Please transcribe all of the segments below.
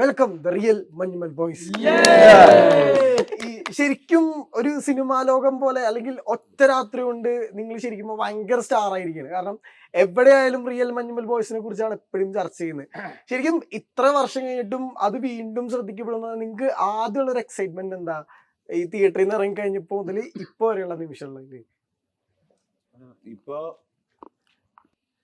Welcome the real Manjummel boys ശരിക്കും ഒരു cinema ലോകം പോലെ അല്ലെങ്കിൽ ഒറ്റ രാത്രി കൊണ്ട് നിങ്ങൾ ശരിക്കും ഭയങ്കര സ്റ്റാർ ആയിരിക്കുകയാണ്. കാരണം എവിടെയായാലും റിയൽ മഞ്ഞുമൽ ബോയ്സിനെ കുറിച്ചാണ് എപ്പോഴും ചർച്ച ചെയ്യുന്നത്. ശരിക്കും ഇത്ര വർഷം കഴിഞ്ഞിട്ടും അത് വീണ്ടും ശ്രദ്ധിക്കപ്പെടുന്നത് നിങ്ങൾക്ക് ആദ്യമുള്ള ഒരു എക്സൈറ്റ്മെന്റ് എന്താ? ഈ തിയേറ്ററിൽ നിന്ന് ഇറങ്ങി കഴിഞ്ഞപ്പോ മുതൽ ഇപ്പൊ വരെയുള്ള നിമിഷങ്ങളിൽ ഇപ്പൊ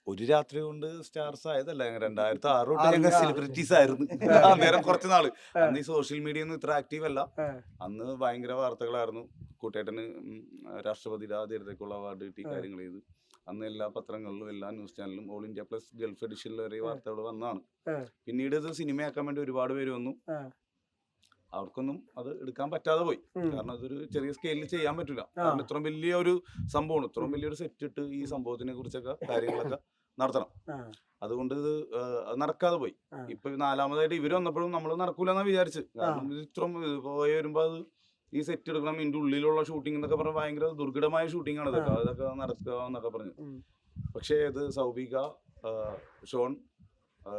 ഒരു രാത്രി കൊണ്ട് സ്റ്റാർസ് ആയതല്ല? രണ്ടായിരത്തി ആറ് തൊട്ട് ഞങ്ങൾ സെലിബ്രിറ്റീസ് ആയിരുന്നു. അന്നേരം കുറച്ച് നാൾ. അന്ന് ഈ സോഷ്യൽ മീഡിയ ഒന്നും ഇത്ര ആക്റ്റീവ് അല്ല. അന്ന് ഭയങ്കര വാർത്തകളായിരുന്നു. കൂട്ടേട്ടന് രാഷ്ട്രപതി രാഷ്ട്രപതിയുടെ ആദ്യത്തേക്കുള്ള അവാർഡ് കിട്ടി. കാര്യങ്ങൾ ചെയ്ത്. അന്ന് എല്ലാ പത്രങ്ങളിലും എല്ലാ ന്യൂസ് ചാനലിലും ഓൾ ഇന്ത്യ പ്ലസ് ഗൾഫ് എഡിഷനിൽ വരെ ആ. വാർത്തകൾ വന്നതാണ്. പിന്നീട് ഇത് സിനിമയാക്കാൻ വേണ്ടി ഒരുപാട് പേര് വന്നു. അവർക്കൊന്നും അത് എടുക്കാൻ പറ്റാതെ പോയി. കാരണം അതൊരു ചെറിയ സ്കെയിലിൽ ചെയ്യാൻ പറ്റില്ല. കാരണം ഇത്രയും വലിയ ഒരു സംഭവമാണ്. ഇത്രയും വലിയൊരു സെറ്റ് ഇട്ട് ഈ സംഭവത്തിനെ കുറിച്ചൊക്കെ കാര്യങ്ങളൊക്കെ നടത്തണം. അതുകൊണ്ട് ഇത് നടക്കാതെ പോയി. ഇപ്പൊ നാലാമതായിട്ട് ഇവർ വന്നപ്പോഴും നമ്മൾ നടക്കൂലെന്നാ വിചാരിച്ചു കാരണം ഇത് ഇത്രയും ഇത് പോയി വരുമ്പോ അത് ഈ സെറ്റ് എടുക്കണം ഇതിന്റെ ഉള്ളിലുള്ള ഷൂട്ടിംഗ് എന്നൊക്കെ പറഞ്ഞാൽ ഭയങ്കര ദുർഘടമായ ഷൂട്ടിംഗ് ആണ് ഇതൊക്കെ. അതൊക്കെ നടക്കുക എന്നൊക്കെ പറഞ്ഞു. പക്ഷേ ഇത് സൗബിക ഷോൺ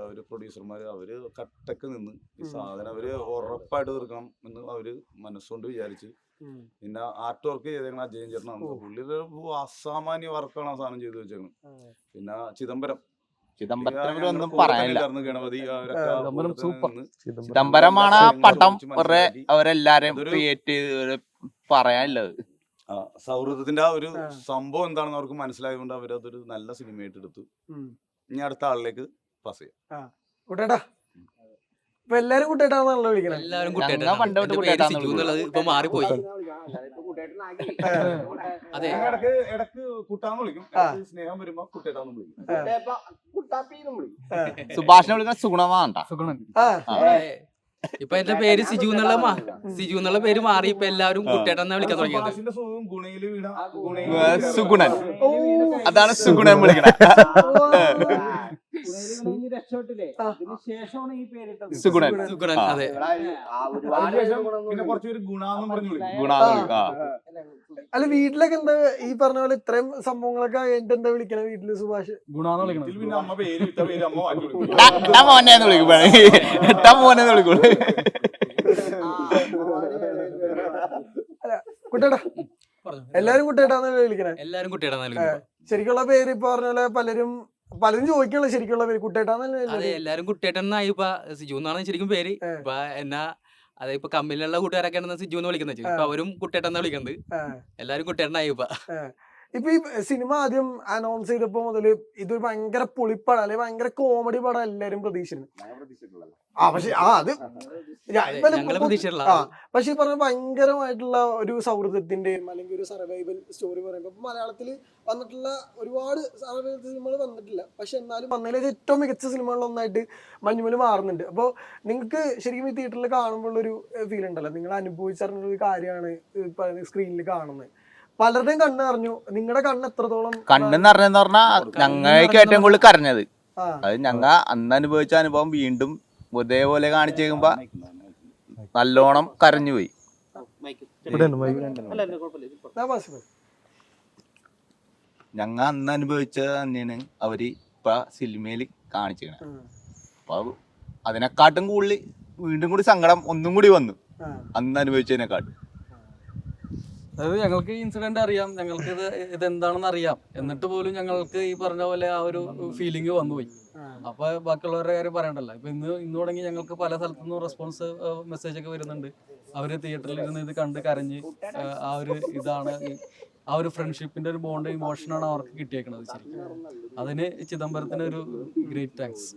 ഒരു പ്രൊഡ്യൂസർമാര് അവർ കട്ടക്ക് നിന്ന് ഈ സാധനം അവർ ഉറപ്പായിട്ട് തീർക്കണം എന്ന് അവർ മനസ്സുകൊണ്ട് വിചാരിച്ച്. പിന്നെ ആർട്ട് വർക്ക് ചെയ്തേക്കണ ജയൻ ചേട്ടനാണ് ഓ. പുള്ളിയുടെ അസാമാന്യ വർക്കാണ് ആ സാധനം ചെയ്തു വെച്ചേക്കുന്നത് പിന്നെ ചിദംബരം. പറയാനില്ല. ഗണപതി ചിദംബരം സൂപ്പർ. ചിദംബരമാണ് ആ പടം അവരെല്ലാരെയും ക്രിയേറ്റ് ചെയ്ത് പറയാനില്ലത്. സൗഹൃദത്തിന്റെ ആ ഒരു. സംഭവം എന്താണെന്ന് അവർക്ക് മനസ്സിലായതുകൊണ്ട് അവരതൊരു നല്ല സിനിമയായിട്ട് എടുത്തു. ഇനി അടുത്ത ആളിലേക്ക് പാസ് ചെയ്യാം. ഇപ്പൊ എല്ലാരും വിളിക്കണേ. എല്ലാവരും ഞാൻ പണ്ട് തൊട്ട് എന്റെ പേര് കുട്ടേട്ടാന്ന് സിജു എന്നുള്ളത് ഇപ്പൊ മാറിപ്പോയി. അതെ. ഞങ്ങൾ ഇടയ്ക്ക് ഇടയ്ക്ക് കുട്ടാന്ന് വിളിക്കും. ആ. ഇടയ്ക്ക് സ്നേഹം വരുമ്പോ കുട്ടേട്ടാന്ന് വിളിക്കും. സുഭാഷിനെ വിളിക്കുന്ന സുഗുണമാണ്ട. സുഗുണൻ. ആ. ഇപ്പൊ എന്റെ പേര് സിജു എന്നുള്ള മാ- സിജു എന്നുള്ള പേര് മാറി ഇപ്പൊ എല്ലാവരും കുട്ടേട്ടൻ എന്നാ വിളിക്കാൻ തുടങ്ങിയത്. സുഭാഷിന്റെ സുഖം ഗുണയിൽ വീണ ഏ, സുഗുണൻ. ഓ. അതാണ് സുഗുണൻ വിളിക്കണേ. സുഗുണൻ. സുഗുണൻ. ആ. അതെ. അതിനുശേഷം പിന്നെ കുറച്ചുപേര് ഗുണാന്നും പറഞ്ഞു വിളിക്കും ഗുണാന്ന് വിളിക്കും ആ. അല്ല വീട്ടിലൊക്കെ എന്താ ഈ പറഞ്ഞ പോലെ ഇത്രയും സംഭവങ്ങളൊക്കെ കഴിഞ്ഞിട്ട് എന്താ വിളിക്കണേ വീട്ടിൽ സുഭാഷ്? ഗുണാന്ന് വിളിക്കണം പിന്നെ അമ്മ പേര് ഇട്ട പേര് അമ്മ മാറ്റി വിളിക്കും ടാ, ടാ മോനെ വിളിക്കും ടാ മോനെ എന്ന് വിളിക്കും കുട്ടേട്ടാ എല്ലാരും കുട്ടേട്ടാന്നല്ലേ വിളിക്കണേ? എല്ലാരും കുട്ടിയേട്ടാ ശരിക്കുള്ള പേര് ഇപ്പൊ പറഞ്ഞ പോലെ പലരും പലരും ചോദിക്കുള്ള ശരിക്കുള്ള പേര്. കുട്ടേട്ടാന്നല്ലേ എല്ലാരും? എന്നായി ഇപ്പൊ സിജു എന്നാണ് ശരിക്കും പേര്. ഇപ്പൊ എന്നാ അതെ ഇപ്പൊ കമ്പനിയിലുള്ള കൂട്ടുകാരൊക്കെ സിജു എന്ന് വിളിക്കുന്നത്. ഇപ്പൊ അവരും കുട്ടേട്ടൻ എന്നാ വിളിക്കുന്നത്. എല്ലാരും കുട്ടേട്ടനായി ഇപ്പൊ. ഇപ്പൊ ഈ സിനിമ ആദ്യം അനൗൺസ് ചെയ്തപ്പോ മുതൽ ഇതൊരു ഭയങ്കര പൊളിപ്പടം അല്ലെങ്കിൽ ഭയങ്കര കോമഡി പടം എല്ലാരും പ്രതീക്ഷിച്ചിരുന്നു. ആ പക്ഷെ ആ അത് ആ പക്ഷെ ഈ പറഞ്ഞ ഭയങ്കരമായിട്ടുള്ള ഒരു സൗഹൃദത്തിന്റെയും അല്ലെങ്കിൽ ഒരു സർവൈവൽ സ്റ്റോറി പറയുമ്പോൾ ഇപ്പൊ മലയാളത്തിൽ വന്നിട്ടുള്ള ഒരുപാട് സർവൈവൽ സിനിമകൾ വന്നിട്ടില്ല. പക്ഷെ എന്നാലും വന്നതിലെ ഏറ്റവും മികച്ച സിനിമകളിൽ ഒന്നായിട്ട് മഞ്ഞുമൽ മാറുന്നുണ്ട്. അപ്പോൾ നിങ്ങൾക്ക് ശരിക്കും ഈ തിയേറ്ററിൽ കാണുമ്പോൾ ഒരു ഫീൽ ഉണ്ടല്ലോ. നിങ്ങൾ അനുഭവിച്ചറിഞ്ഞ ഒരു കാര്യമാണ് സ്ക്രീനിൽ കാണുന്നത്. പലരുടെയും കണ്ണ് അറിഞ്ഞു നിങ്ങളുടെ കണ്ണ് എത്രത്തോളം കണ്ണെന്ന് അറിഞ്ഞെന്ന് പറഞ്ഞാൽ ഞങ്ങൾക്ക് ഏറ്റവും കൂടുതൽ കരഞ്ഞത്. അത് ഞങ്ങ അന്ന് അനുഭവിച്ച അനുഭവം വീണ്ടും ഇതേപോലെ കാണിച്ചു കഴിയുമ്പോ നല്ലോണം കരഞ്ഞു പോയി. ഞങ്ങ അന്ന് അനുഭവിച്ച തന്നെയാണ് അവർ ഇപ്പൊ സിനിമയിൽ കാണിച്ചത്. അപ്പൊ അത് അതിനെക്കാട്ടും കൂടുതൽ വീണ്ടും കൂടി സങ്കടം ഒന്നും കൂടി വന്നു. അന്ന് അനുഭവിച്ചതിനെക്കാട്ടും. അതായത് ഞങ്ങൾക്ക് ഈ ഇൻസിഡന്റ് അറിയാം. ഞങ്ങൾക്ക് ഇത് ഇതെന്താണെന്ന് അറിയാം. എന്നിട്ട് പോലും ഞങ്ങൾക്ക് ഈ പറഞ്ഞ പോലെ ആ ഒരു ഫീലിംഗ് വന്നുപോയി. അപ്പൊ ബാക്കിയുള്ളവരുടെ കാര്യം പറയണ്ടല്ലോ. ഇപ്പൊ ഇന്ന് ഇന്ന് തുടങ്ങി ഞങ്ങൾക്ക് പല സ്ഥലത്തു നിന്നും റെസ്പോൺസ് മെസ്സേജ് ഒക്കെ വരുന്നുണ്ട്. അവർ തിയേറ്ററിൽ ഇരുന്ന് ഇത് കണ്ട് കരഞ്ഞ് ആ ഒരു ഇതാണ് ആ ഒരു ഫ്രണ്ട്ഷിപ്പിന്റെ ഒരു ബോണ്ട് ഇമോഷനാണ് അവർക്ക് കിട്ടിയേക്കുന്നത് ശരിക്കും. അതിന് ചിദംബരത്തിന് ഒരു ഗ്രേറ്റ് താങ്ക്സ്